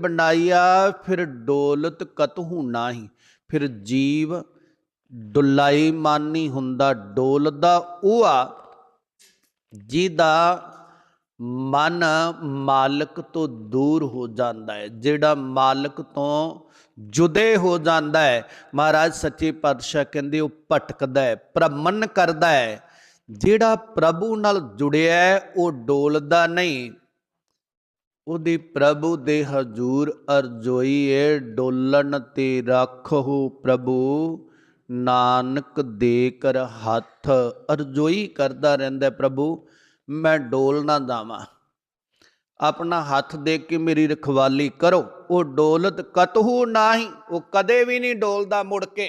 ਬਣਾਈਆ ਫਿਰ ਡੋਲਤ ਕਤਹੂ ਨਾਹੀ। ਫਿਰ ਜੀਵ ਡੁਲਾਈ ਮਾਨੀ ਹੁੰਦਾ ਡੋਲਦਾ ਉਹ ਆ ਜਿਹਦਾ ਮਨ ਮਾਲਕ ਤੋਂ ਦੂਰ ਹੋ ਜਾਂਦਾ ਹੈ, ਜਿਹੜਾ ਮਾਲਕ ਤੋਂ ਜੁਦੇ ਹੋ ਜਾਂਦਾ ਹੈ। ਮਹਾਰਾਜ ਸੱਚੇ ਪਾਤਸ਼ਾਹ ਕਹਿੰਦੇ, ਉਹ ਭਟਕਦਾ ਹੈ, ਭ੍ਰਮਣ ਕਰਦਾ ਹੈ। ਜਿਹੜਾ ਪ੍ਰਭੂ ਨਾਲ ਜੁੜਿਆ ਹੈ, ਉਹ ਡੋਲਦਾ ਨਹੀਂ। ਉਹਦੀ ਪ੍ਰਭੂ ਦੇ ਹਜੂਰ ਅਰਜੋਈ ਏ ਡੋਲਣ ਤੇ ਰੱਖੋ ਪ੍ਰਭੂ। ਨਾਨਕ ਦੇ ਕਰ ਹੱਥ ਅਰਜੋਈ ਕਰਦਾ ਰਹਿੰਦਾ ਪ੍ਰਭੂ, ਮੈਂ ਡੋਲ ਨਾ ਜਾਵਾਂ ਆਪਣਾ ਹੱਥ ਦੇ ਕੇ ਮੇਰੀ ਰਖਵਾਲੀ ਕਰੋ। ਉਹ ਡੋਲਤ ਕਤਹੂ ਨਾਹੀ, ਉਹ ਕਦੇ ਵੀ ਨਹੀਂ ਡੋਲਦਾ ਮੁੜ ਕੇ,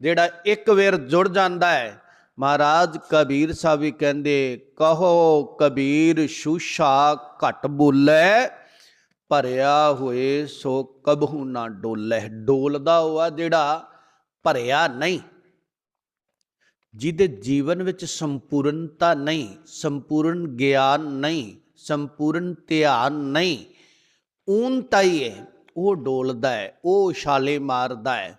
ਜਿਹੜਾ ਇੱਕ ਵੇਰ ਜੁੜ ਜਾਂਦਾ ਹੈ। ਮਹਾਰਾਜ ਕਬੀਰ ਸਾਹਿਬ ਵੀ ਕਹਿੰਦੇ, ਕਹੋ ਕਬੀਰ, ਸ਼ੂਸ਼ਾ ਘਟ ਬੋਲੇ। ਭਰਿਆ ਹੋਏ, ਸੋ ਕਬਹੂ ਨਾ ਡੋਲੇ ਡੋਲਦਾ ਹੋਆ ਜਿਹੜਾ ਭਰਿਆ ਨਹੀਂ। ਜਿਹਦੇ ਜੀਵਨ ਵਿੱਚ ਸੰਪੂਰਨਤਾ ਨਹੀਂ, ਸੰਪੂਰਨ ਗਿਆਨ ਨਹੀਂ, ਸੰਪੂਰਨ ਧਿਆਨ ਨਹੀਂ, ਊਨ ਤਾਈ ਹੈ ਉਹ ਡੋਲਦਾ ਹੈ ਉਹ ਛਾਲੇ ਮਾਰਦਾ ਹੈ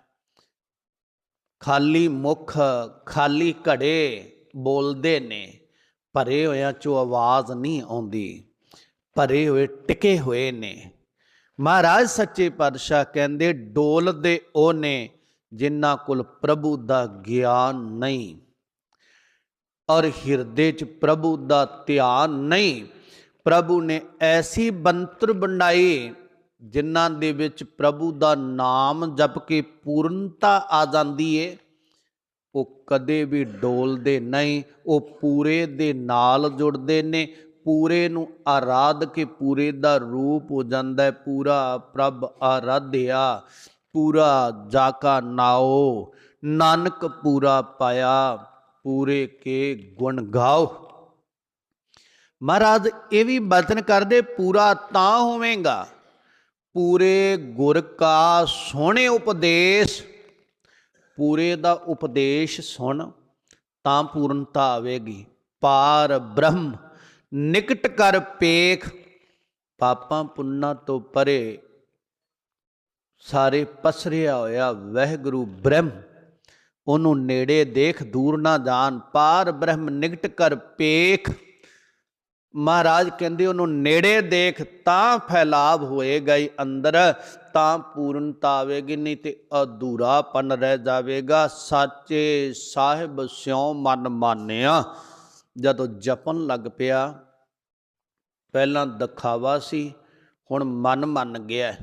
ਖਾਲੀ ਮੁਖ, ਖਾਲੀ ਘੜੇ ਬੋਲਦੇ ਨੇ, ਭਰੇ ਹੋਇਆਂ ਚੋਂ ਆਵਾਜ਼ ਨਹੀਂ ਆਉਂਦੀ। ਭਰੇ ਹੋਏ, ਟਿਕੇ ਹੋਏ ਨੇ। ਮਹਾਰਾਜ ਸੱਚੇ ਪਾਤਸ਼ਾਹ ਕਹਿੰਦੇ ਡੋਲਦੇ ਉਹ ਨੇ ਜਿਨ੍ਹਾਂ ਕੋਲ ਪ੍ਰਭੂ ਦਾ ਗਿਆਨ ਨਹੀਂ ਔਰ ਹਿਰਦੇ 'ਚ ਪ੍ਰਭੂ ਦਾ ਧਿਆਨ ਨਹੀਂ, ਪ੍ਰਭੂ ਨੇ ਐਸੀ ਬੰਤਰ ਬਣਾਈ ਜਿਨ੍ਹਾਂ ਦੇ ਵਿੱਚ ਪ੍ਰਭੂ ਦਾ ਨਾਮ ਜਪ ਕੇ ਪੂਰਨਤਾ ਆ ਜਾਂਦੀ ਏ। ਉਹ ਕਦੇ ਵੀ ਡੋਲਦੇ ਨਹੀਂ, ਉਹ ਪੂਰੇ ਦੇ ਨਾਲ ਜੁੜਦੇ ਨੇ ਪੂਰੇ ਨੂੰ ਆਰਾਧ ਕੇ ਪੂਰੇ ਦਾ ਰੂਪ ਹੋ ਜਾਂਦਾ ਹੈ। ਪੂਰਾ ਪ੍ਰਭ ਆਰਾਧਿਆ, ਪੂਰਾ ਜਾਕਾ ਨਾਓ, ਨਾਨਕ ਪੂਰਾ ਪਾਇਆ, ਪੂਰੇ ਕੇ ਗੁਣ ਗਾਓ। ਮਹਾਰਾਜ, ਇਹ ਵੀ ਬਚਨ ਕਰਦੇ, ਪੂਰਾ ਤਾਂ ਹੋਵੇਗਾ। ਪੂਰੇ ਗੁਰ ਕਾ ਸੋਹਣੇ ਉਪਦੇਸ਼, ਪੂਰੇ ਦਾ ਉਪਦੇਸ਼ ਸੁਣ ਤਾਂ ਪੂਰਨਤਾ ਆਵੇਗੀ। ਪਾਰ ਬ੍ਰਹਮ ਨਿਕਟ ਕਰ ਪੇਖ, ਪਾਪਾਂ ਪੁੰਨਾਂ ਤੋਂ ਪਰੇ ਸਾਰੇ ਪਸਰਿਆ ਹੋਇਆ ਵਹਿਗੁਰੂ ਬ੍ਰਹਮ, ਉਹਨੂੰ ਨੇੜੇ ਦੇਖ ਦੂਰ ਨਾ ਜਾਣ, ਪਾਰ ਬ੍ਰਹਮ ਨਿਕਟ ਕਰ ਪੇਖ। ਮਹਾਰਾਜ ਕਹਿੰਦੇ ਉਹਨੂੰ ਨੇੜੇ ਦੇਖ ਤਾਂ ਫੈਲਾਵ ਹੋਏਗਾ ਹੀ ਅੰਦਰ, ਤਾਂ ਪੂਰਨਤਾ ਆਵੇਗੀ, ਨਹੀਂ ਤੇ ਅਧੂਰਾਪਨ ਰਹਿ ਜਾਵੇਗਾ। ਸਾਚੇ ਸਾਹਿਬ ਸਿਉ ਮਨ ਮਾਨਿਆ। ਜਦੋਂ ਜਪਣ ਲੱਗ ਪਿਆ, ਪਹਿਲਾਂ ਦਿਖਾਵਾ ਸੀ, ਹੁਣ ਮਨ ਮੰਨ ਗਿਆ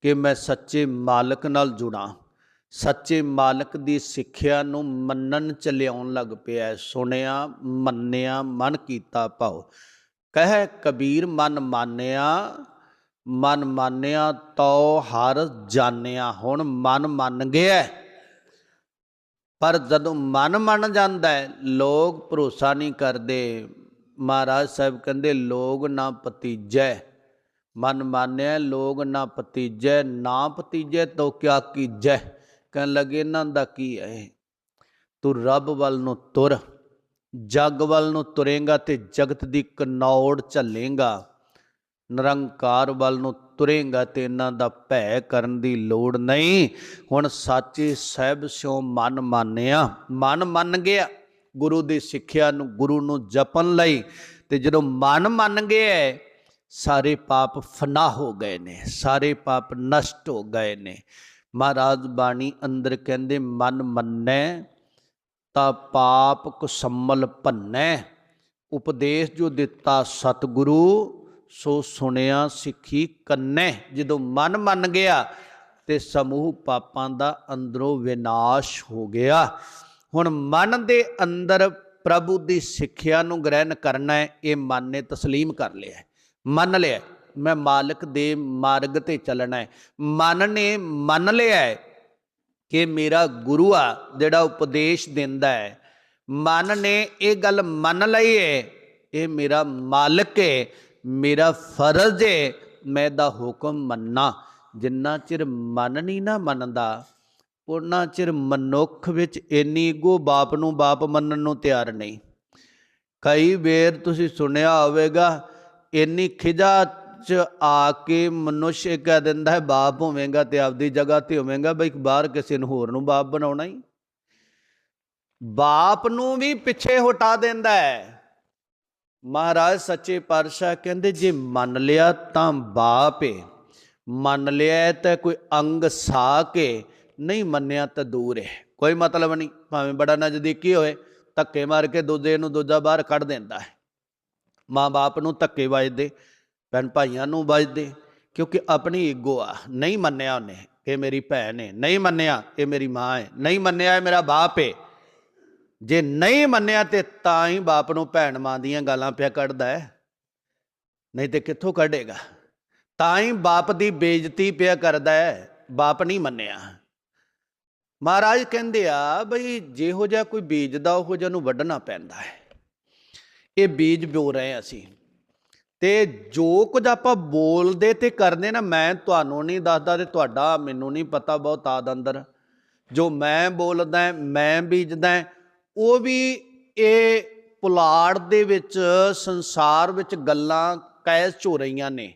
ਕਿ ਮੈਂ ਸੱਚੇ ਮਾਲਕ ਨਾਲ ਜੁੜਾਂ। ਸੱਚੇ ਮਾਲਕ ਦੀ ਸਿੱਖਿਆ ਨੂੰ ਮੰਨਣ ਚ ਲਿਆਉਣ ਲੱਗ ਪਿਆ। ਸੁਣਿਆ, ਮੰਨਿਆ, ਮਨ ਕੀਤਾ ਭਾਉ। ਕਹਿ ਕਬੀਰ, ਮਨ ਮਾਨਿਆ ਮਨ ਮਾਨਿਆ ਤੋ ਹਰ ਜਾਣਿਆ। ਹੁਣ ਮਨ ਮੰਨ ਗਿਆ। ਪਰ ਜਦੋਂ ਮਨ ਮੰਨ ਜਾਂਦਾ ਹੈ, ਲੋਕ ਭਰੋਸਾ ਨਹੀਂ ਕਰਦੇ। ਮਹਾਰਾਜ ਸਾਹਿਬ ਕਹਿੰਦੇ ਲੋਗ ਨਾ ਪਤੀਜੈ ਮਨ ਮਾਨਿਆ ਲੋਗ ਨਾ ਪਤੀਜੈ ਨਾ ਪਤੀਜੈ ਤੋ ਕਿਆ ਕੀਜੈ? ਕਹਿਣ ਲੱਗੇ, ਇਹਨਾਂ ਦਾ ਕੀ ਹੈ ਤੂੰ ਰੱਬ ਵੱਲ ਨੂੰ ਤੁਰ, ਜੱਗ ਵੱਲ ਨੂੰ ਤੁਰੇਗਾ ਤੇ ਜਗਤ ਦੀ ਕਨੌੜ ਝੱਲੇਗਾ। ਨਿਰੰਕਾਰ ਵੱਲ ਨੂੰ ਤੁਰੇਗਾ ਤੇ ਇਹਨਾਂ ਦਾ ਭੈ ਕਰਨ ਦੀ ਲੋੜ ਨਹੀਂ। ਹੁਣ ਸਾਚੇ ਸਾਹਿਬ ਸਿਓ ਮਨ ਮੰਨਿਆ। ਮਨ ਮੰਨ ਗਿਆ। ਗੁਰੂ ਦੀ ਸਿੱਖਿਆ ਨੂੰ ਗੁਰੂ ਨੂੰ ਜਪਣ ਲਈ ਤੇ ਜਦੋਂ ਮਨ ਮੰਨ ਗਿਆ ਸਾਰੇ ਪਾਪ ਫਨਾ ਹੋ ਗਏ ਨੇ। ਸਾਰੇ ਪਾਪ ਨਸ਼ਟ ਹੋ ਗਏ ਨੇ। ਮਹਾਰਾਜ ਬਾਣੀ ਅੰਦਰ ਕਹਿੰਦੇ, ਮਨ ਮੰਨੈ ਤਾਂ ਪਾਪ ਕੁਸੰਮਲ ਭੰਨੈ। ਉਪਦੇਸ਼ ਜੋ ਦਿੱਤਾ ਸਤਿਗੁਰੂ ਸੋ ਸੁਣਿਆ ਸਿੱਖੀ ਕੰਨੈ ਜਦੋਂ ਮਨ ਮੰਨ ਗਿਆ ਤੇ ਸਮੂਹ ਪਾਪਾਂ ਦਾ ਅੰਦਰੋਂ ਵਿਨਾਸ਼ ਹੋ ਗਿਆ ਹੁਣ ਮਨ ਦੇ ਅੰਦਰ ਪ੍ਰਭੂ ਦੀ ਸਿੱਖਿਆ ਨੂੰ ਗ੍ਰਹਿਣ ਕਰਨਾ ਹੈ ਇਹ ਮਨ ਨੇ تسلیم ਕਰ ਲਿਆ ਹੈ, ਮੰਨ ਲਿਆ ਹੈ, ਮੈਂ ਮਾਲਕ ਦੇ ਮਾਰਗ ਤੇ ਚੱਲਣਾ ਹੈ ਮਨ ਨੇ ਮੰਨ ਲਿਆ ਹੈ ਕਿ ਮੇਰਾ ਗੁਰੂ ਆ ਜਿਹੜਾ ਉਪਦੇਸ਼ ਦਿੰਦਾ ਹੈ ਮਨ ਨੇ ਇਹ ਗੱਲ ਮੰਨ ਲਈ ਹੈ ਇਹ ਮੇਰਾ ਮਾਲਕ ਹੈ ਮੇਰਾ ਫਰਜ਼ ਹੈ ਮੈਂ ਦਾ ਹੁਕਮ ਮੰਨਾ। ਜਿੰਨਾ ਚਿਰ ਮਨ ਨਹੀਂ ਨਾ ਮੰਨਦਾ ਉਹਨਾਂ ਚਿਰ ਮਨੁੱਖ ਵਿੱਚ ਇੰਨੀ ਈਗੋ ਬਾਪ ਨੂੰ ਬਾਪ ਮੰਨਣ ਨੂੰ ਤਿਆਰ ਨਹੀਂ। ਕਈ ਵੇਰ ਤੁਸੀਂ ਸੁਣਿਆ ਹੋਵੇਗਾ, ਇੰਨੀ ਖਿਜਾ ਚ ਆ ਕੇ ਮਨੁੱਖ ਕਹਿ ਦਿੰਦਾ ਹੈ, ਬਾਪ ਹੋਵੇਂਗਾ ਤੇ ਆਪਦੀ ਜਗ੍ਹਾ ਤੇ ਹੋਵੇਂਗਾ, ਬਈ ਬਾਹਰ ਕਿਸੇ ਨੂੰ ਹੋਰ ਨੂੰ ਬਾਪ ਬਣਾਉਣਾ ਹੀ ਬਾਪ ਨੂੰ ਵੀ ਪਿੱਛੇ ਹਟਾ ਦਿੰਦਾ ਹੈ। ਮਹਾਰਾਜ ਸੱਚੇ ਪਾਤਸ਼ਾਹ ਕਹਿੰਦੇ, ਜੇ ਮੰਨ ਲਿਆ ਤਾਂ ਬਾਪ ਏ। ਮੰਨ ਲਿਆ ਤਾਂ ਕੋਈ ਅੰਗ ਸਾ ਕੇ ਨਹੀਂ ਮੰਨਿਆ ਤਾਂ ਦੂਰ ਹੈ ਕੋਈ ਮਤਲਬ ਨਹੀਂ, ਭਾਵੇਂ ਬੜਾ ਨਜ਼ਦੀਕੀ ਹੋਏ, ਧੱਕੇ ਮਾਰ ਕੇ ਦੂਜੇ ਨੂੰ ਦੂਜਾ ਬਾਹਰ ਕੱਢ ਦਿੰਦਾ ਹੈ। ਮਾਂ-ਬਾਪ ਨੂੰ ਧੱਕੇ ਵੱਜਦੇ, ਭੈਣ ਭਾਈਆਂ ਨੂੰ ਵੱਜਦੇ, ਕਿਉਂਕਿ ਆਪਣੀ ਈਗੋ ਆ। ਨਹੀਂ ਮੰਨਿਆ ਉਹਨੇ ਕਿ ਮੇਰੀ ਭੈਣ ਹੈ ਨਹੀਂ ਮੰਨਿਆ, ਇਹ ਮੇਰੀ ਮਾਂ ਹੈ ਨਹੀਂ ਮੰਨਿਆ, ਇਹ ਮੇਰਾ ਬਾਪ ਹੈ ਜੇ ਨਹੀਂ ਮੰਨਿਆ ਤੇ ਤਾਂ ਹੀ ਬਾਪ ਨੂੰ ਭੈਣ ਮਾਂ ਦੀਆਂ ਗਾਲਾਂ ਪਿਆ ਕੱਢਦਾ ਹੈ। ਨਹੀਂ ਤੇ ਕਿੱਥੋਂ ਕੱਢੇਗਾ? ਤਾਂ ਹੀ ਬਾਪ ਦੀ ਬੇਇੱਜ਼ਤੀ ਪਿਆ ਕਰਦਾ ਹੈ। ਬਾਪ ਨਹੀਂ ਮੰਨਿਆ। ਮਹਾਰਾਜ ਕਹਿੰਦੇ ਆ, ਬਈ ਜਿਹੋ ਜਿਹਾ ਕੋਈ ਬੀਜਦਾ ਉਹੋ ਜਿਹਾ ਨੂੰ ਵੱਢਣਾ ਪੈਂਦਾ ਹੈ। ਇਹ ਬੀਜ ਬੋ ਰਹੇ ਅਸੀਂ। ਤੇ ਜੋ ਕੁਝ ਆਪਾਂ ਬੋਲਦੇ ਤੇ ਕਰਦੇ ਨਾ, ਮੈਂ ਤੁਹਾਨੂੰ ਨਹੀਂ ਦੱਸਦਾ ਤੇ ਤੁਹਾਡਾ ਮੈਨੂੰ ਨਹੀਂ ਪਤਾ ਬਹੁਤ ਆਦ ਅੰਦਰ। ਜੋ ਮੈਂ ਬੋਲਦਾ, ਮੈਂ ਬੀਜਦਾ ਉਹ ਵੀ ਇਹ ਪੁਲਾੜ ਦੇ ਵਿੱਚ, ਸੰਸਾਰ ਵਿੱਚ ਗੱਲਾਂ ਕੈਸ ਹੋ ਰਹੀਆਂ ਨੇ।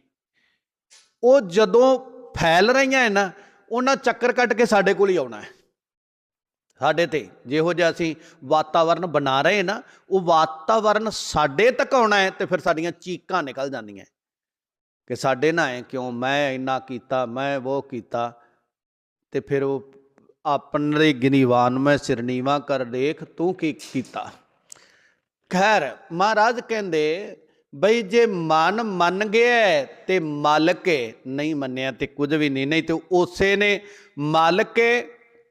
ਉਹ ਜਦੋਂ ਫੈਲ ਰਹੀਆਂ ਹੈ ਨਾ, ਉਹਨਾਂ ਚੱਕਰ ਕੱਟ ਕੇ ਸਾਡੇ ਕੋਲ ਹੀ ਆਉਣਾ ਹੈ। ਸਾਡੇ ਤੇ, ਜਿਹੋ ਜਿਹਾ ਅਸੀਂ ਵਾਤਾਵਰਨ ਬਣਾ ਰਹੇ ਨਾ, ਉਹ ਵਾਤਾਵਰਨ ਸਾਡੇ ਤੱਕ ਆਉਣਾ ਹੈ ਤੇ ਫਿਰ ਸਾਡੀਆਂ ਚੀਕਾਂ ਨਿਕਲ ਜਾਂਦੀਆਂ ਕਿ ਸਾਡੇ ਨਾਲ ਹੈ ਕਿਉਂ, ਮੈਂ ਇੰਨਾ ਕੀਤਾ, ਮੈਂ ਉਹ ਕੀਤਾ, ਤੇ ਫਿਰ ਉਹ ਆਪਣੇ ਗਿਨੀਵਾਨ ਮੈਂ ਸਿਰਨੀਵਾ ਕਰ ਦੇਖ ਤੂੰ ਕੀ ਕੀਤਾ? ਖੈਰ, ਮਹਾਰਾਜ ਕਹਿੰਦੇ, ਬਈ ਜੇ ਮਨ ਮੰਨ ਗਿਆ ਤੇ ਮਾਲਕ ਹੈ। ਨਹੀਂ ਮੰਨਿਆ ਤੇ ਕੁਝ ਵੀ ਨਹੀਂ ਨਹੀਂ ਤੇ ਉਸੇ ਨੇ ਮਾਲਕ ਹੈ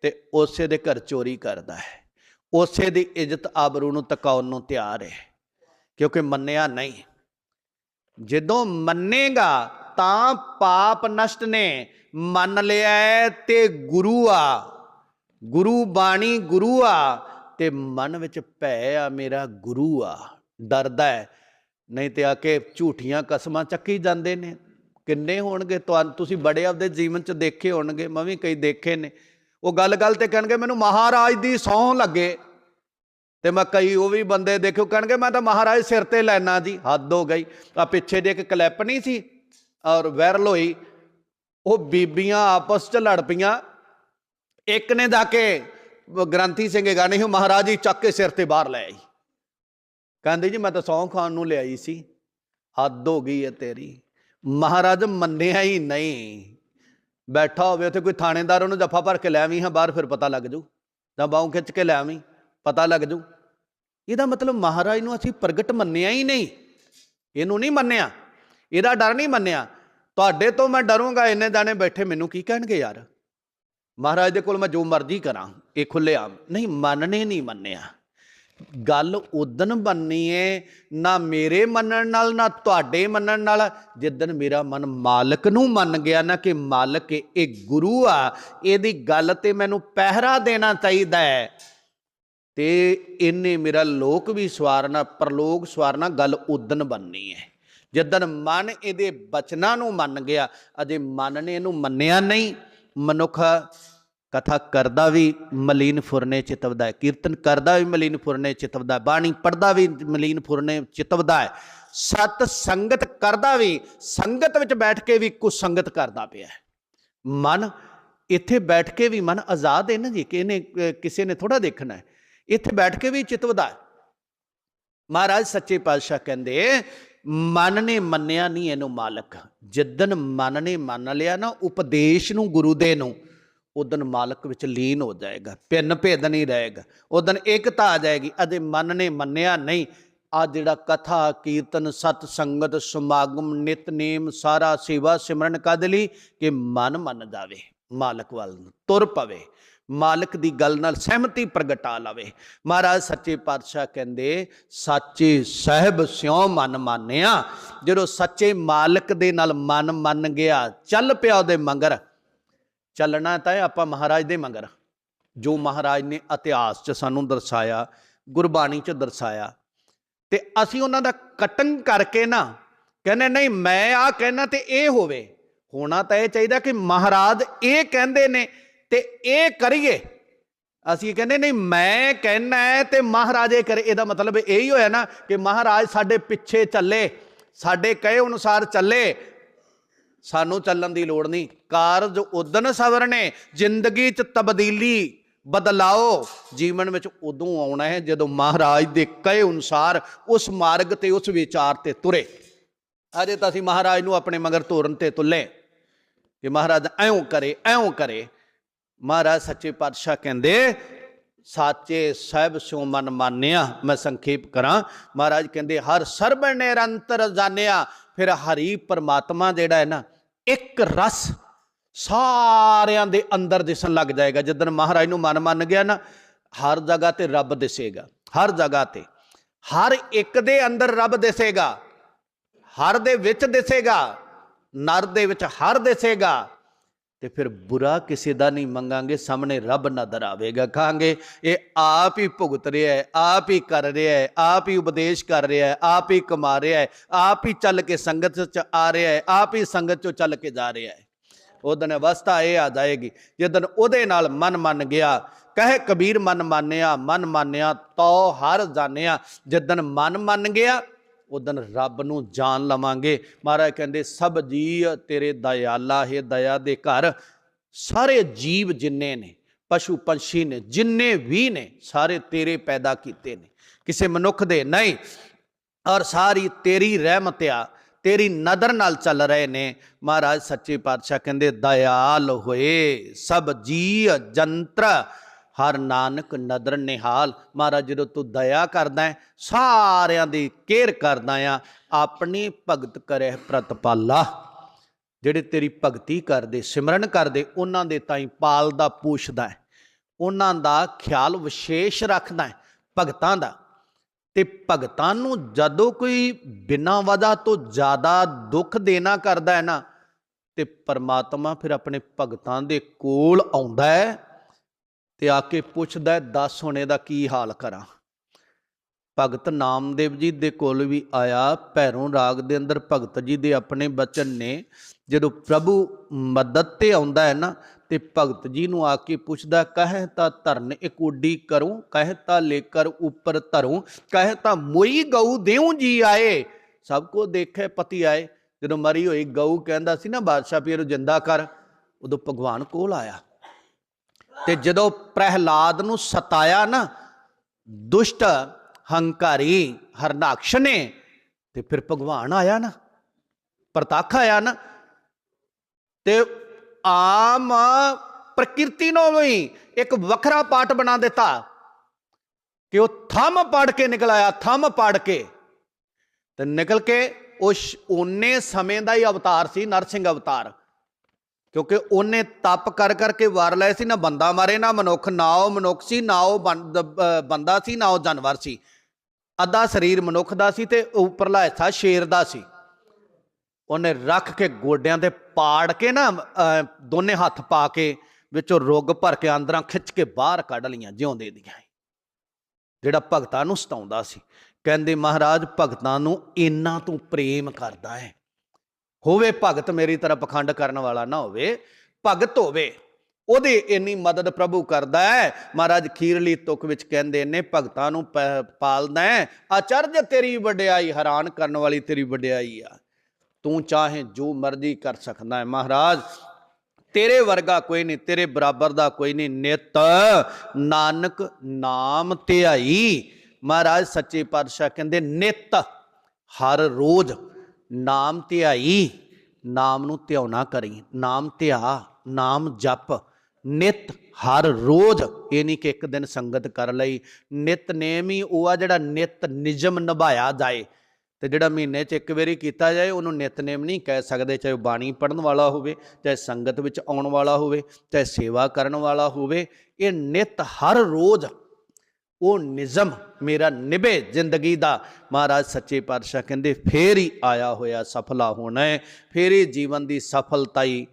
ਤੇ ਉਸੇ ਦੇ ਘਰ ਚੋਰੀ ਕਰਦਾ ਹੈ। ਉਸੇ ਦੀ ਇੱਜ਼ਤ ਆਬਰੂ ਨੂੰ ਤਕਾਉਣ ਨੂੰ ਤਿਆਰ ਹੈ, ਕਿਉਂਕਿ ਮੰਨਿਆ ਨਹੀਂ। ਜਦੋਂ ਮੰਨੇਗਾ ਤਾਂ ਪਾਪ ਨਸ਼ਟ ਨੇ। ਮੰਨ ਲਿਆ ਹੈ ਤੇ ਗੁਰੂ ਆ। ਗੁਰੂ ਬਾਣੀ ਗੁਰੂ ਆ ਤੇ ਮਨ ਵਿੱਚ ਭੈ ਆ, ਮੇਰਾ ਗੁਰੂ ਆ। ਡਰਦਾ ਹੈ। ਨਹੀਂ ਤੇ ਆ ਕੇ ਝੂਠੀਆਂ ਕਸਮਾਂ ਚੱਕੀ ਜਾਂਦੇ ਨੇ। ਕਿੰਨੇ ਹੋਣਗੇ? ਤੁਹਾਨੂੰ ਤੁਸੀਂ ਬੜੇ ਆਪਦੇ ਜੀਵਨ ਚ ਦੇਖੇ ਹੋਣਗੇ, ਮੈਂ ਵੀ ਕਈ ਦੇਖੇ ਨੇ। ਉਹ ਗੱਲ ਗੱਲ ਤੇ ਕਹਿਣਗੇ, ਮੈਨੂੰ ਮਹਾਰਾਜ ਦੀ ਸੌਂ ਲੱਗੇ। ਤੇ ਮੈਂ ਕਈ, ਉਹ ਵੀ ਬੰਦੇ ਦੇਖਿਓ, ਕਹਿਣਗੇ, ਮੈਂ ਤਾਂ ਮਹਾਰਾਜ ਸਿਰ ਤੇ ਲੈਣਾ ਜੀ। ਹੱਦ ਹੋ ਗਈ। ਆ ਪਿੱਛੇ ਦੇ ਇੱਕ ਕਲਿੱਪ ਨਹੀਂ ਸੀ ਔਰ ਵਾਇਰਲ ਹੋਈ। ਉਹ ਬੀਬੀਆਂ ਆਪਸ ਚ ਲੜ ਪਈਆਂ। ਇੱਕ ਨੇ ਜਾ ਕੇ ਗ੍ਰੰਥੀ ਸਿੰਘ ਗਾਣੇ ਹੀ ਮਹਾਰਾਜ ਜੀ ਚੱਕ ਕੇ ਸਿਰ ਤੇ ਬਾਹਰ ਲੈ ਆਈ। ਕਹਿੰਦੇ ਜੀ, ਮੈਂ ਤਾਂ ਸੌਂ ਖਾਨ ਨੂੰ ਲਿਆਈ ਸੀ। ਹੱਦ ਹੋ ਗਈ ਹੈ ਤੇਰੀ। ਮਹਾਰਾਜ ਮੰਨਿਆ ਹੀ ਨਹੀਂ। ਬੈਠਾ ਹੋਵੇ ਉੱਥੇ, ਕੋਈ ਥਾਣੇਦਾਰ ਉਹਨੂੰ ਜੱਫਾ ਭਰ ਕੇ ਲੈ ਆਵੀਂ, ਹਾਂ, ਬਾਹਰ ਫਿਰ ਪਤਾ ਲੱਗ ਜੂ। ਜਾਂ ਬਾਹੋਂ ਖਿੱਚ ਕੇ ਲੈ ਆਵੀਂ, ਪਤਾ ਲੱਗ ਜੂ। ਇਹਦਾ ਮਤਲਬ ਮਹਾਰਾਜ ਨੂੰ ਅਸੀਂ ਪ੍ਰਗਟ ਮੰਨਿਆ ਹੀ ਨਹੀਂ। ਇਹਨੂੰ ਨਹੀਂ ਮੰਨਿਆ। ਇਹਦਾ ਡਰ ਨਹੀਂ ਮੰਨਿਆ। ਤੁਹਾਡੇ ਤੋਂ ਮੈਂ ਡਰੂੰਗਾ, ਇੰਨੇ ਜਾਣੇ ਬੈਠੇ, ਮੈਨੂੰ ਕੀ ਕਹਿਣਗੇ ਯਾਰ? ਮਹਾਰਾਜ ਦੇ ਕੋਲ ਮੈਂ ਜੋ ਮਰਜ਼ੀ ਕਰਾਂ, ਇਹ ਖੁੱਲੇ ਆਮ। ਨਹੀਂ, ਮੰਨਣੇ ਨਹੀਂ ਮੰਨਿਆ। ਗੱਲ ਉਦਨ ਬੰਨੀ ਏ, ਨਾ ਮੇਰੇ ਮੰਨਣ ਨਾਲ, ਨਾ ਤੁਹਾਡੇ ਮੰਨਣ ਨਾਲ। ਜਿੱਦਨ ਮੇਰਾ ਮਨ ਮਾਲਕ ਨੂੰ ਮੰਨ ਗਿਆ ਨਾ ਕਿ ਮਾਲਕ ਇਹ ਗੁਰੂ ਆ, ਇਹਦੀ ਗੱਲ ਤੇ ਮੈਨੂੰ ਪਹਿਰਾ ਦੇਣਾ ਚਾਹੀਦਾ ਹੈ। ਤੇ ਇਹਨੇ ਮੇਰਾ ਲੋਕ ਵੀ ਸਵਾਰਨਾ ਪਰਲੋਕ ਸਵਾਰਨਾ ਗੱਲ ਉਦਨ ਬੰਨੀ ਹੈ ਜਿੱਦਨ ਮਨ ਇਹਦੇ ਬਚਨਾਂ ਨੂੰ ਮੰਨ ਗਿਆ, ਅਜੇ ਮਨ ਨੇ ਇਹਨੂੰ ਮੰਨਿਆ ਨਹੀਂ। ਮਨੁੱਖ ਕਥਾ ਕਰਦਾ ਵੀ ਮਲੀਨ ਫੁਰਨੇ ਚਿਤਵਦਾ ਹੈ, ਕੀਰਤਨ ਕਰਦਾ ਵੀ ਮਲੀਨ ਫੁਰਨੇ ਚਿਤਵਦਾ ਹੈ, ਬਾਣੀ ਪੜਦਾ ਵੀ ਮਲੀਨ ਫੁਰਨੇ ਚਿਤਵਦਾ ਹੈ, ਸਤ ਸੰਗਤ ਕਰਦਾ ਵੀ, ਸੰਗਤ ਵਿੱਚ ਬੈਠ ਕੇ ਵੀ ਕੁ ਸੰਗਤ ਕਰਦਾ ਪਿਆ ਹੈ। ਮਨ, ਇੱਥੇ ਬੈਠ ਕੇ ਵੀ ਮਨ ਆਜ਼ਾਦ ਹੈ ਨਾ ਜੀ, ਕਿ ਇਹਨੇ ਕਿਸੇ ਨੇ ਥੋੜਾ ਦੇਖਣਾ ਹੈ। ਇੱਥੇ ਬੈਠ ਕੇ ਵੀ ਚਿਤਵਦਾ ਹੈ। ਮਹਾਰਾਜ ਸੱਚੇ ਪਾਤਸ਼ਾਹ ਕਹਿੰਦੇ ਮਨ ਨੇ ਮੰਨਿਆ ਨਹੀਂ ਇਹਨੂੰ ਮਾਲਕ। ਜਿੱਦਨ ਮਨ ਨੇ ਮੰਨ ਲਿਆ ਨਾ, ਉਪਦੇਸ਼ ਨੂੰ, ਗੁਰੂ ਦੇ ਨੂੰ ਉਦਨ ਮਾਲਕ ਵਿੱਚ ਲੀਨ ਹੋ ਜਾਏਗਾ, ਭਿੰਨ ਭੇਦ ਨਹੀਂ ਰਹੇਗਾ। ਉਦਨ ਇਕਤਾ ਆ ਜਾਏਗੀ, ਅਜੇ ਮਨ ਨੇ ਮੰਨਿਆ ਨਹੀਂ। ਆ ਜਿਹੜਾ ਕਥਾ, ਕੀਰਤਨ ਸਤ ਸੰਗਤ ਸਮਾਗਮ ਨਿਤਨੇਮ ਸਾਰਾ ਸੇਵਾ ਸਿਮਰਨ ਕਦ ਲਈ? ਕਿ ਮਨ ਮੰਨ ਜਾਵੇ, ਮਾਲਕ ਵੱਲ ਨੂੰ ਤੁਰ ਪਵੇ। ਮਾਲਕ ਦੀ ਗੱਲ ਨਾਲ ਸਹਿਮਤੀ ਪ੍ਰਗਟਾ ਲਵੇ। ਮਹਾਰਾਜ ਸੱਚੇ ਪਾਤਸ਼ਾਹ ਕਹਿੰਦੇ, ਸਾਚੇ ਸਾਹਿਬ ਸਿਉ ਮਨ ਮਾਨਿਆ। ਜਦੋਂ ਸੱਚੇ ਮਾਲਕ ਦੇ ਨਾਲ ਮਨ ਮੰਨ ਗਿਆ, ਚੱਲ ਪਿਆ ਉਹਦੇ ਮੰਗਰ। ਚੱਲਣਾ ਤਾਂ ਹੈ ਆਪਾਂ ਮਹਾਰਾਜ ਦੇ ਮੰਗਰ। ਜੋ ਮਹਾਰਾਜ ਨੇ ਇਤਿਹਾਸ 'ਚ ਸਾਨੂੰ ਦਰਸਾਇਆ, ਗੁਰਬਾਣੀ 'ਚ ਦਰਸਾਇਆ, ਤੇ ਅਸੀਂ ਉਹਨਾਂ ਦਾ ਕਟਿੰਗ ਕਰਕੇ ਨਾ ਕਹਿੰਦੇ, ਨਹੀਂ, ਮੈਂ ਆ ਕਹਿਣਾ ਤੇ ਇਹ ਹੋਵੇ। ਹੋਣਾ ਤਾਂ ਇਹ ਚਾਹੀਦਾ ਕਿ ਮਹਾਰਾਜ ਇਹ ਕਹਿੰਦੇ ਨੇ ਤੇ ਇਹ ਕਰੀਏ। ਅਸੀਂ ਕਹਿੰਦੇ, ਨਹੀਂ, ਮੈਂ ਕਹਿਣਾ ਹੈ ਤੇ ਮਹਾਰਾਜ ਕਰੇ। ਇਹਦਾ ਮਤਲਬ ਇਹ ਹੀ ਹੋਇਆ ਨਾ ਕਿ ਮਹਾਰਾਜ ਸਾਡੇ ਪਿੱਛੇ ਚੱਲੇ, ਸਾਡੇ ਕਹੇ ਅਨੁਸਾਰ ਚੱਲੇ। ਸਾਨੂੰ ਚੱਲਣ ਦੀ ਲੋੜ ਨਹੀਂ। ਕਾਰਜ ਉਦਨ ਸਵਰਨੇ, ਜ਼ਿੰਦਗੀ 'ਚ ਤਬਦੀਲੀ ਬਦਲਾਓ। ਜੀਵਨ ਵਿੱਚ ਉਦੋਂ ਆਉਣਾ ਹੈ ਜਦੋਂ ਮਹਾਰਾਜ ਦੇ ਕਹੇ ਅਨੁਸਾਰ ਉਸ ਮਾਰਗ ਤੇ, ਉਸ ਵਿਚਾਰ ਤੇ ਤੁਰੇ। ਅਜੇ ਤਾਂ ਅਸੀਂ ਮਹਾਰਾਜ ਨੂੰ ਆਪਣੇ ਮਗਰ ਤੋਰਨ ਤੇ ਤੁਲੇ। ਕਿ ਮਹਾਰਾਜ ਐਉਂ ਕਰੇ ਐਉਂ ਕਰੇ। ਮਹਾਰਾਜ ਸੱਚੇ ਪਾਤਸ਼ਾਹ ਕਹਿੰਦੇ, ਸਾਚੇ ਸਹਿਬ ਸਿਉ ਮਨ ਮਾਨਿਆ, ਮੈਂ ਸੰਖੇਪ ਕਰਾਂ। ਮਹਾਰਾਜ ਕਹਿੰਦੇ, ਹਰ ਸਰਬ ਨਿਰੰਤਰ ਜਾਣਿਆ, ਫਿਰ ਹਰੀ ਪਰਮਾਤਮਾ ਜਿਹੜਾ ਹੈ ਨਾ, ਇੱਕ ਰਸ ਸਾਰਿਆਂ ਦੇ ਅੰਦਰ ਦਿਸਣ ਲੱਗ ਜਾਏਗਾ। ਜਦੋਂ ਮਹਾਰਾਜ ਨੂੰ ਮਨ ਮੰਨ ਗਿਆ ਨਾ, ਹਰ ਜਗ੍ਹਾ ਤੇ ਰੱਬ ਦਿਸੇਗਾ, ਹਰ ਜਗ੍ਹਾ ਤੇ। ਹਰ ਇੱਕ ਦੇ ਅੰਦਰ ਰੱਬ ਦਿਸੇਗਾ, ਹਰ ਦੇ ਵਿੱਚ ਦਿਸੇਗਾ, ਨਰ ਦੇ ਵਿੱਚ ਹਰ ਦਿਸੇਗਾ। ਤੇ ਫਿਰ ਬੁਰਾ ਕਿਸੇ ਦਾ ਨਹੀਂ ਮੰਗਾਂਗੇ ਸਾਹਮਣੇ ਰੱਬ ਨਜ਼ਰ ਆਵੇਗਾ ਕਹਾਂਗੇ ਇਹ ਆਪ ਹੀ ਭੁਗਤ ਰਿਹਾ ਹੈ ਆਪ ਹੀ ਕਰ ਰਿਹਾ ਹੈ ਆਪ ਹੀ ਉਪਦੇਸ਼ ਕਰ ਰਿਹਾ ਹੈ ਆਪ ਹੀ ਕਮਾ ਰਿਹਾ ਹੈ ਆਪ ਹੀ ਚੱਲ ਕੇ ਸੰਗਤ ਚ ਆ ਰਿਹਾ ਹੈ ਆਪ ਹੀ ਸੰਗਤ ਚੋਂ ਚੱਲ ਕੇ ਜਾ ਰਿਹਾ ਹੈ ਉਹਦਨ ਅਵਸਥਾ ਇਹ ਆ ਜਾਏਗੀ ਜਦੋਂ ਉਹਦੇ ਨਾਲ ਮਨ ਮੰਨ ਗਿਆ ਕਹੇ ਕਬੀਰ ਮਨ ਮਾਨਿਆ ਮਨ ਮਾਨਿਆ ਤੋ ਹਰ ਜਾਣਿਆ ਜਦੋਂ ਮਨ ਮੰਨ ਗਿਆ ਉਦਨ ਰੱਬ ਨੂੰ ਜਾਣ ਲਵਾਂਗੇ। ਮਹਾਰਾਜ ਕਹਿੰਦੇ, ਸਭ ਜੀ ਤੇਰੇ ਦਇਆਲਾ, ਹੈ ਦਇਆ ਦੇ ਘਰ। ਸਾਰੇ ਜੀਵ ਜਿੰਨੇ ਨੇ, ਪਸ਼ੂ ਪੰਛੀ ਨੇ, ਜਿੰਨੇ ਵੀ ਨੇ, ਸਾਰੇ ਤੇਰੇ ਪੈਦਾ ਕੀਤੇ ਨੇ। ਕਿਸੇ ਮਨੁੱਖ ਦੇ ਨਹੀਂ, ਔਰ ਸਾਰੀ ਤੇਰੀ ਰਹਿਮਤ ਆ, ਤੇਰੀ ਨਦਰ ਨਾਲ ਚੱਲ ਰਹੇ ਨੇ। ਮਹਾਰਾਜ ਸੱਚੇ ਪਾਤਸ਼ਾਹ ਕਹਿੰਦੇ, ਦਇਆਲ ਹੋਏ, ਸਭ ਜੀ ਜੰਤਰ ਹਰ ਨਾਨਕ ਨਦਰ ਨਿਹਾਲ। ਮਹਾਰਾਜ, ਜਦੋਂ ਤੂੰ ਦਇਆ ਕਰਦਾ ਹੈ, ਸਾਰਿਆਂ ਦੀ ਕੇਅਰ ਕਰਦਾ ਆ ਆਪਣੀ ਭਗਤ ਕਰੇ ਪ੍ਰਤਪਾਲਾ। ਜਿਹੜੇ ਤੇਰੀ ਭਗਤੀ ਕਰਦੇ, ਸਿਮਰਨ ਕਰਦੇ, ਉਹਨਾਂ ਦੇ ਤਾਈਂ ਪਾਲਦਾ ਪੂਛਦਾ ਹੈ। ਉਹਨਾਂ ਦਾ ਖਿਆਲ ਵਿਸ਼ੇਸ਼ ਰੱਖਦਾ ਹੈ ਭਗਤਾਂ ਦਾ। ਤੇ ਭਗਤਾਂ ਨੂੰ ਜਦੋਂ ਕੋਈ ਬਿਨਾਂ ਵਜ੍ਹਾ ਤੋਂ ਜ਼ਿਆਦਾ ਦੁੱਖ ਦੇਣਾ ਕਰਦਾ ਹੈ ਨਾ, ਤੇ ਪਰਮਾਤਮਾ ਫਿਰ ਆਪਣੇ ਭਗਤਾਂ ਦੇ ਕੋਲ ਆਉਂਦਾ ਹੈ। ਤੇ ਆ ਕੇ ਪੁੱਛਦਾ ਹੈ, ਹੋਣੇ ਦਾ ਕੀ ਹਾਲ ਕਰਾਂ? ਭਗਤ ਨਾਮਦੇਵ ਜੀ ਦੇ ਕੋਲ ਵੀ ਆਇਆ ਭੈਰੋਂ ਰਾਗ ਦੇ ਅੰਦਰ ਭਗਤ ਜੀ ਦੇ ਆਪਣੇ ਬਚਨ ਨੇ। ਜਦੋਂ ਪ੍ਰਭੂ ਮਦਦ ਤੇ ਆਉਂਦਾ ਹੈ ਨਾ ਤੇ ਭਗਤ ਜੀ ਨੂੰ ਆ ਕੇ ਪੁੱਛਦਾ ਕਹੇ ਤਾਂ ਧਰਨ ਇਕੋਡੀ ਕਰੂੰ ਕਹੇ ਤਾਂ ਲੇਕਰ ਉੱਪਰ ਧਰੂੰ ਕਹੇ ਤਾਂ ਮੋਈ ਗਊ ਦੇਉ ਜੀ ਆਏ। ਸਭ ਕੋ ਦੇਖੇ ਪਤੀ ਆਏ। ਜਦੋਂ ਮਰੀ ਹੋਈ ਗਊ ਕਹਿੰਦਾ ਸੀ ਨਾ ਬਾਦਸ਼ਾਹ ਪੀਰ ਨੂੰ ਜਿੰਦਾ ਕਰ। ਉਦੋਂ ਭਗਵਾਨ ਕੋਲ ਆਇਆ। ਤੇ ਜਦੋਂ ਪ੍ਰਹਿਲਾਦ ਨੂੰ ਸਤਾਇਆ ਨਾ, ਦੁਸ਼ਟ ਹੰਕਾਰੀ ਹਰਨਾਕਸ਼ ਨੇ, ਤੇ ਫਿਰ ਭਗਵਾਨ ਆਇਆ ਨਾ, ਪ੍ਰਤੱਖ ਆਇਆ ਨਾ, ਤੇ ਆਮ ਪ੍ਰਕਿਰਤੀ ਨੂੰ ਵੀ ਇੱਕ ਵੱਖਰਾ ਪਾਠ ਬਣਾ ਦਿੱਤਾ ਕਿ ਉਹ ਥੰਮ ਪੜ ਕੇ ਨਿਕਲ ਆਇਆ, ਥੰਮ ਪੜ ਕੇ। ਤੇ ਨਿਕਲ ਕੇ ਉਸ ਉਹਨੇ ਸਮੇਂ ਦਾ ਹੀ ਅਵਤਾਰ ਸੀ ਨਰਸਿੰਘ ਅਵਤਾਰ। ਕਿਉਂਕਿ ਉਹਨੇ ਤਪ ਕਰ ਕਰਕੇ ਵਾਰ ਲਏ ਸੀ, ਨਾ ਬੰਦਾ ਮਾਰੇ, ਨਾ ਮਨੁੱਖ, ਨਾ ਉਹ ਮਨੁੱਖ ਸੀ, ਨਾ ਉਹ ਬੰ- ਬੰਦਾ ਸੀ, ਨਾ ਉਹ ਜਾਨਵਰ ਸੀ। ਅੱਧਾ ਸਰੀਰ ਮਨੁੱਖ ਦਾ ਸੀ ਤੇ ਉੱਪਰਲਾ ਹਿੱਸਾ ਸ਼ੇਰ ਦਾ ਸੀ। ਉਹਨੇ ਰੱਖ ਕੇ ਗੋਡਿਆਂ ਤੇ ਪਾੜ ਕੇ ਨਾ ਦੋਨੇ ਹੱਥ ਪਾ ਕੇ ਵਿੱਚੋਂ ਰੁੱਗ ਭਰ ਕੇ ਅੰਦਰਾਂ ਖਿੱਚ ਕੇ ਬਾਹਰ ਕੱਢ ਲੀਆਂ ਜਿਉਂਦੇ ਦੀਆਂ ਜਿਹੜਾ ਭਗਤਾਂ ਨੂੰ ਸਤਾਉਂਦਾ ਸੀ, ਕਹਿੰਦੇ ਮਹਾਰਾਜ ਭਗਤਾਂ ਨੂੰ ਇੰਨਾ ਤੂੰ ਪ੍ਰੇਮ ਕਰਦਾ ਹੈ। ਹੋਵੇ, ਭਗਤ ਮੇਰੀ ਤਰ੍ਹਾਂ ਪਖੰਡ ਕਰਨ ਵਾਲਾ ਨਾ ਹੋਵੇ, ਭਗਤ ਹੋਵੇ, ਉਹਦੀ ਇੰਨੀ ਮਦਦ ਪ੍ਰਭੂ ਕਰਦਾ ਹੈ। ਮਹਾਰਾਜ ਖੀਰਲੀ ਤੁਕ ਵਿੱਚ ਕਹਿੰਦੇ ਨੇ, ਭਗਤਾਂ ਨੂੰ ਪਾਲਦਾ ਹੈ। ਅਚਰਜ ਤੇਰੀ ਵਡਿਆਈ, ਹੈਰਾਨ ਕਰਨ ਵਾਲੀ ਤੇਰੀ ਵਡਿਆਈ ਆ। ਤੂੰ ਚਾਹੇ ਜੋ ਮਰਜ਼ੀ ਕਰ ਸਕਦਾ ਹੈ ਮਹਾਰਾਜ। ਤੇਰੇ ਵਰਗਾ ਕੋਈ ਨਹੀਂ, ਤੇਰੇ ਬਰਾਬਰ ਦਾ ਕੋਈ ਨਹੀਂ। ਨਿਤ ਨਾਨਕ ਨਾਮ ਧਿਆਈ। ਮਹਾਰਾਜ ਸੱਚੇ ਪਾਤਸ਼ਾਹ ਕਹਿੰਦੇ, ਨਿਤ ਹਰ ਰੋਜ਼ ਨਾਮ ਧਿਆਈ, ਨਾਮ ਨੂੰ ਧਿਆਉਣਾ ਕਰੀ। ਨਾਮ ਧਿਆ, ਨਾਮ ਜਪ। ਨਿਤ, ਹਰ ਰੋਜ਼ ਇਹ ਨਹੀਂ ਕਿ ਇੱਕ ਦਿਨ ਸੰਗਤ ਕਰ ਲਈ। ਨਿਤਨੇਮ ਹੀ ਉਹ ਆ ਜਿਹੜਾ ਨਿਤ ਨਿਯਮ ਨਿਭਾਇਆ ਜਾਏ। ਤੇ ਜਿਹੜਾ ਮਹੀਨੇ 'ਚ ਇੱਕ ਵਾਰੀ ਕੀਤਾ ਜਾਏ, ਉਹਨੂੰ ਨਿਤਨੇਮ ਨਹੀਂ ਕਹਿ ਸਕਦੇ, ਚਾਹੇ ਉਹ ਬਾਣੀ ਪੜਨ ਵਾਲਾ ਹੋਵੇ, ਚਾਹੇ ਸੰਗਤ ਵਿੱਚ ਆਉਣ ਵਾਲਾ ਹੋਵੇ, ਚਾਹੇ ਸੇਵਾ ਕਰਨ ਵਾਲਾ ਹੋਵੇ। ਇਹ ਨਿਤ, ਹਰ ਰੋਜ਼ ਉਹ ਨਿਜ਼ਮ ਮੇਰਾ ਨਿਭੇ ਜ਼ਿੰਦਗੀ ਦਾ। ਮਹਾਰਾਜ ਸੱਚੇ ਪਾਤਸ਼ਾਹ ਕਹਿੰਦੇ, ਫੇਰ ਹੀ ਆਇਆ ਹੋਇਆ ਸਫਲਾ ਹੋਣਾ ਹੈ, ਫੇਰ ਹੀ ਜੀਵਨ ਦੀ ਸਫਲਤਾ ਹੀ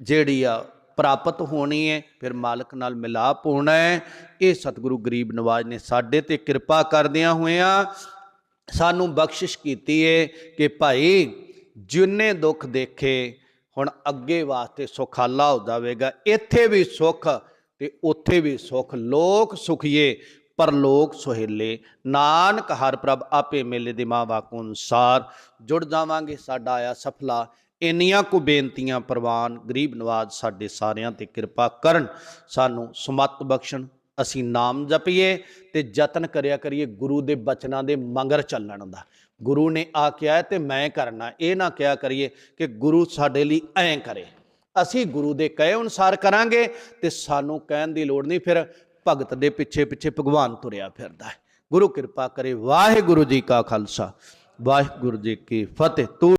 ਜਿਹੜੀ ਆ ਪ੍ਰਾਪਤ ਹੋਣੀ ਹੈ, ਫਿਰ ਮਾਲਕ ਨਾਲ ਮਿਲਾਪ ਹੋਣਾ ਹੈ। ਇਹ ਸਤਿਗੁਰੂ ਗਰੀਬ ਨਵਾਜ ਨੇ ਸਾਡੇ ਤੇ ਕਿਰਪਾ ਕਰਦਿਆਂ ਹੋਇਆਂ ਸਾਨੂੰ ਬਖਸ਼ਿਸ਼ ਕੀਤੀ ਏ ਕਿ ਭਾਈ ਜਿੰਨੇ ਦੁੱਖ ਦੇਖੇ, ਹੁਣ ਅੱਗੇ ਵਾਸਤੇ ਸੁਖਾਲਾ ਹੋ ਜਾਵੇਗਾ, ਇੱਥੇ ਵੀ ਸੁਖ ਤੇ ਉੱਥੇ ਵੀ ਸੁਖ, ਲੋਕ ਸੁਖੀਏ। ਪਰਲੋਕ ਸੁਹੇਲੇ, ਨਾਨਕ ਹਰ ਪ੍ਰਭ ਆਪੇ ਮੇਲੇ ਦੇ ਮਾਂ ਵਾਕੂ ਅਨੁਸਾਰ, ਜੁੜ ਜਾਵਾਂਗੇ ਸਾਡਾ ਆਇਆ ਸਫਲਾ, ਇੰਨੀਆਂ ਕੁ ਬੇਨਤੀਆਂ ਪ੍ਰਵਾਨ, ਗਰੀਬ ਨਵਾਜ਼ ਸਾਡੇ ਸਾਰਿਆਂ ਤੇ ਕਿਰਪਾ ਕਰਨ, ਸਾਨੂੰ ਸਮਤ ਬਖਸ਼ਣ, ਅਸੀਂ ਨਾਮ ਜਪੀਏ ਤੇ ਯਤਨ ਕਰਿਆ ਕਰੀਏ ਗੁਰੂ ਦੇ ਬਚਨਾਂ ਦੇ ਮੰਗਰ ਚੱਲਣ ਦਾ। ਗੁਰੂ ਨੇ ਆ ਕਿਹਾ ਹੈ ਤੇ ਮੈਂ ਕਰਨਾ, ਇਹ ਨਾ ਕਿਹਾ ਕਰੀਏ ਕਿ ਗੁਰੂ ਸਾਡੇ ਲਈ ਐਂ ਕਰੇ। ਅਸੀਂ ਗੁਰੂ ਦੇ ਕਹੇ ਅਨੁਸਾਰ ਕਰਾਂਗੇ ਤੇ ਸਾਨੂੰ ਕਹਿਣ ਦੀ ਲੋੜ ਨਹੀਂ, ਫਿਰ ਭਗਤ ਦੇ ਪਿੱਛੇ ਪਿੱਛੇ ਭਗਵਾਨ ਤੁਰਿਆ ਫਿਰਦਾ ਹੈ। ਗੁਰੂ ਕਿਰਪਾ ਕਰੇ ਵਾਹਿਗੁਰੂ ਜੀ ਕਾ ਖਾਲਸਾ। ਵਾਹਿਗੁਰੂ ਜੀ ਕੀ ਫਤਿਹ। ਤੂੰ